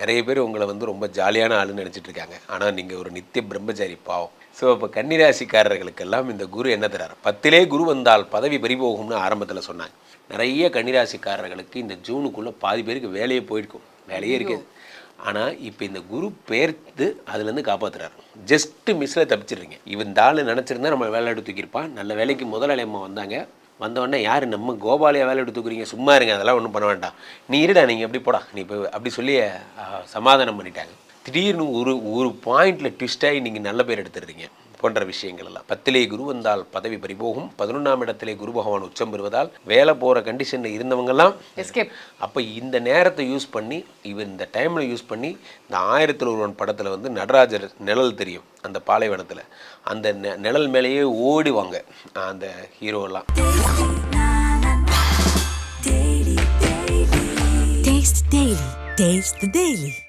நிறைய பேர் உங்களை வந்து ரொம்ப ஜாலியான ஆளுன்னு நினச்சிட்டு இருக்காங்க. ஆனால் நீங்கள் ஒரு நித்திய பிரம்மச்சாரி பாவம். ஸோ இப்போ கன்னிராசிக்காரர்களுக்கெல்லாம் இந்த குரு என்ன தரார்? பத்திலே குரு வந்தால் பதவி பறிபோகும்னு ஆரம்பத்தில் சொன்னாங்க. நிறைய கன்னிராசிக்காரர்களுக்கு இந்த ஜூனுக்குள்ளே பாதி பேருக்கு வேலையே போயிருக்கும். வேலையே இருக்குது. ஆனால் இப்போ இந்த குரு பேர்த்து அதுலேருந்து காப்பாத்துறாரு. ஜஸ்ட் மிஸ்ஸில் தப்பிச்சிடுறீங்க. இவன் ஆள் நினச்சிருந்தா நம்ம வேலை எடுத்து தூக்கியிருப்பான். நல்ல வேலைக்கு முதலாளி அம்மா வந்தாங்க. வந்தவொடனே யார்? நம்ம கோபாலியா வேலை எடுத்து தூக்குறீங்க? சும்மா இருங்க அதெல்லாம் ஒன்றும் பண்ண வேண்டாம். நீ இருடா நீங்கள் எப்படி போடா. நீ இப்போ அப்படி சொல்லி சமாதானம் பண்ணிட்டாங்க. திடீர்னு ஒரு ஒரு பாயிண்டில் ட்விஸ்டாகி நீங்கள் நல்ல பேர் எடுத்துடுறீங்க. போன்ற விஷயங்கள் எல்லாம் பத்திலே குரு வந்தால் பதவி பறிபோகும் பதினொன்றாம் இடத்திலே குரு பகவான் உச்சம் பெறுவதால் வேலை போகிற கண்டிஷனில் இருந்தவங்கெல்லாம் எஸ்கேப் அப்போ இந்த நேரத்தை யூஸ் பண்ணி இவர் இந்த டைமில் யூஸ் பண்ணி இந்த ஆயிரத்தில் ஒருவன் படத்தில் வந்து நடராஜர் நிழல் தெரியும் அந்த பாலைவனத்தில் அந்த நெ- நிழல் மேலேயே ஓடிவாங்க அந்த ஹீரோலாம். Taste the Daily.